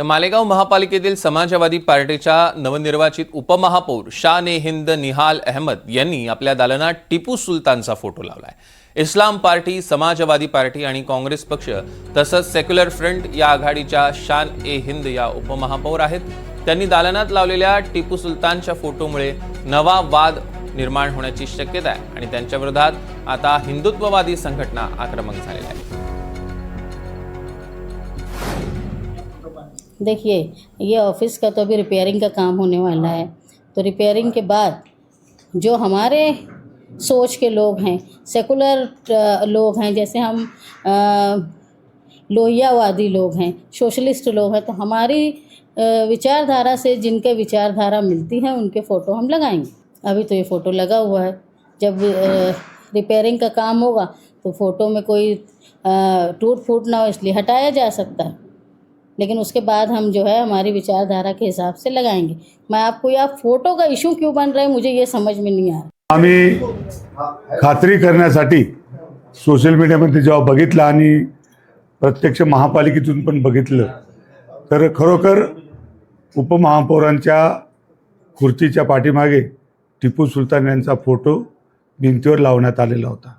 तर मालेगाव महापालिकेतील समाजवादी पार्टीच्या नवनिर्वाचित उपमहापौर शान ए हिंद निहाल अहमद यांनी आपल्या दालनात टिपू सुलतानचा फोटो लावलाय. इस्लाम पार्टी समाजवादी पार्टी आणि काँग्रेस पक्ष तसंच सेक्युलर फ्रंट या आघाडीच्या शान ए हिंद या उपमहापौर आहेत. त्यांनी दालनात लावलेल्या टिपू सुलतानच्या फोटोमुळे नवा वाद निर्माण होण्याची शक्यता आहे आणि त्यांच्या विरोधात आता हिंदुत्ववादी संघटना आक्रमक झालेल्या आहेत. देखिए, ये ऑफ़िस का तो अभी रिपेयरिंग का काम होने वाला है। तो रिपेयरिंग के बाद जो हमारे सोच के लोग हैं सेकुलर लोग हैं, जैसे हम लोहियावादी लोग हैं सोशलिस्ट लोग हैं तो हमारी विचारधारा से जिनके विचारधारा मिलती है, उनके फ़ोटो हम लगाएँगे। अभी तो ये फ़ोटो लगा हुआ है। जब रिपेयरिंग का काम होगा तो फ़ोटो में कोई टूट फूट ना हो, इसलिए हटाया जा सकता है। लेकिन उसके बाद हम जो है हमारी विचारधारा के हिसाब से लगाएंगे। मैं आपको या फ़ोटो का इशू क्यों बन रहा है मुझे ये समझ में नहीं आ रहा। आम्ही खात्री करण्यासाठी सोशल मीडियामध्ये जेव्हा बघितलं आणि प्रत्यक्ष महापालिकेतून पण बघितलं तर खरोखर उपमहापौरांच्या खुर्चीच्या पाठीमागे टिपू सुलतान यांचा फोटो भिंतीवर लावण्यात आलेला होता.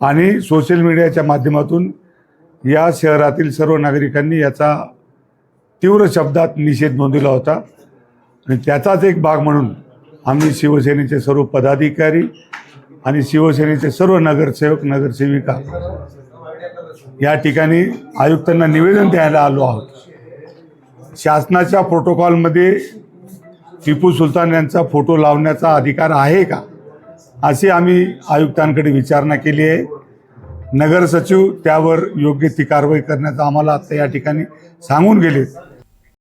आणि सोशल मीडियाच्या माध्यमातून या शहरातील सर्व नागरिकांनी याचा तीव्र शब्दात निषेध नोंदवला होता. आणि त्याचाच एक भाग म्हणून आम्ही शिवसेनेचे सर्व पदाधिकारी आणि शिवसेनेचे सर्व नगरसेवक नगरसेविका या ठिकाणी आयुक्तांना निवेदन द्यायला आलो आहोत. शासनाच्या प्रोटोकॉलमध्ये टिपू सुलतान यांचा फोटो लावण्याचा अधिकार आहे का? अशी आम्ही आयुक्तांकडे विचारणा केली आहे. नगर सचिव त्यावर योग्य ती कारवाई करण्याचं आम्हाला आता या ठिकाणी सांगून गेलेत.